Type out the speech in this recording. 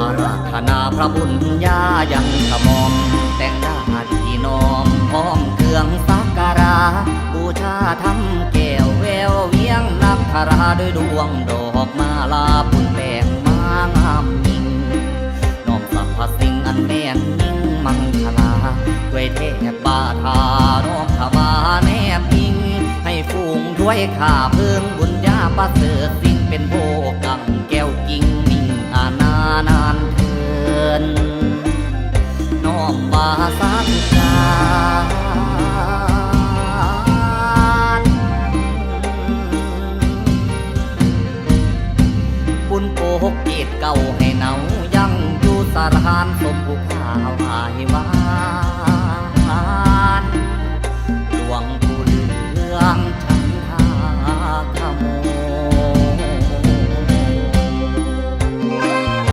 อาราธนาพระบุญญายังขมอม แต่งหน้าที่น้อมพร้อมเครื่องสักการะบูชาทำแก้วแววเวียงนักคาราด้วยดวงดอกมาลาบุญแบ่งมางามยิ่งน้อมสรรพสิ่งอันแน่นยิ่งมังคลาด้วยเทพบาทาน้อมขมาแนบยิงให้ฟูงถ้วยข้าเพิ่งบุญญาประเสริฐสิ่งเป็นโภ อมบาสักการบุญโปกเกตเก่าให้เนายังอยู่สารานสมภูขาวหายวา